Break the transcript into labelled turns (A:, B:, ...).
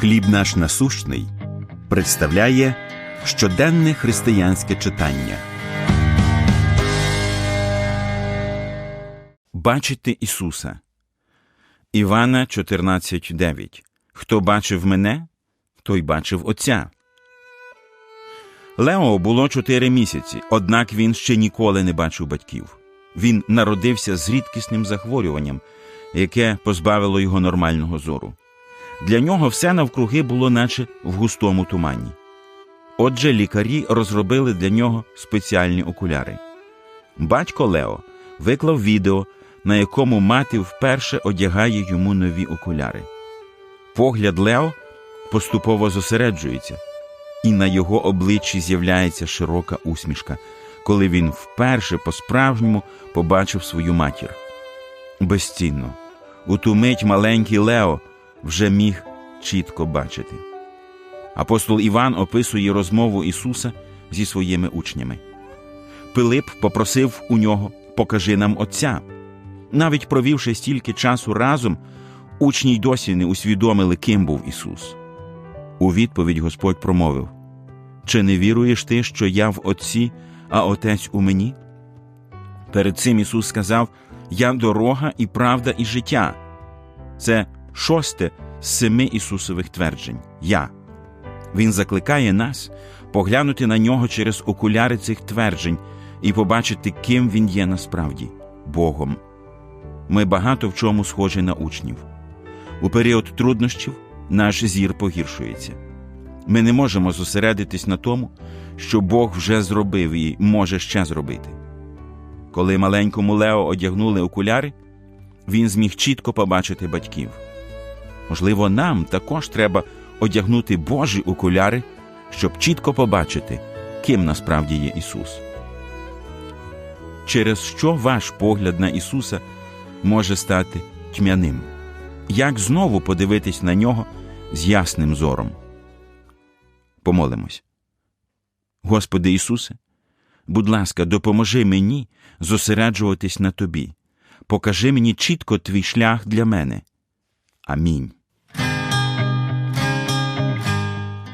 A: Хліб наш насущний представляє щоденне християнське читання. Бачити Ісуса. Івана 14.9 Хто бачив мене, той бачив Отця. Лео було чотири місяці, однак він ще ніколи не бачив батьків. Він народився з рідкісним захворюванням, яке позбавило його нормального зору. Для нього все навкруги було наче в густому тумані. Отже, лікарі розробили для нього спеціальні окуляри. Батько Лео виклав відео, на якому мати вперше одягає йому нові окуляри. Погляд Лео поступово зосереджується, і на його обличчі з'являється широка усмішка, коли він вперше по-справжньому побачив свою матір. Безцінно, у ту мить маленький Лео вже міг чітко бачити. Апостол Іван описує розмову Ісуса зі своїми учнями. Пилип попросив у нього покажи нам Отця. Навіть провівши стільки часу разом, учні й досі не усвідомили, ким був Ісус. У відповідь Господь промовив Чи не віруєш ти, що я в Отці, а Отець у мені? Перед цим Ісус сказав Я дорога і правда, і життя. Це шосте з семи Ісусових тверджень Я. Він закликає нас поглянути на нього через окуляри цих тверджень і побачити, ким він є насправді Богом. Ми багато в чому схожі на учнів. У період труднощів наш зір погіршується. Ми не можемо зосередитись на тому, що Бог вже зробив і може ще зробити. Коли маленькому Лео одягнули окуляри, він зміг чітко побачити батьків. Можливо, нам також треба одягнути Божі окуляри, щоб чітко побачити, ким насправді є Ісус. Через що ваш погляд на Ісуса може стати тьмяним? Як знову подивитись на нього з ясним зором? Помолимось. Господи Ісусе, будь ласка, допоможи мені зосереджуватись на Тобі. Покажи мені чітко твій шлях для мене. Амінь.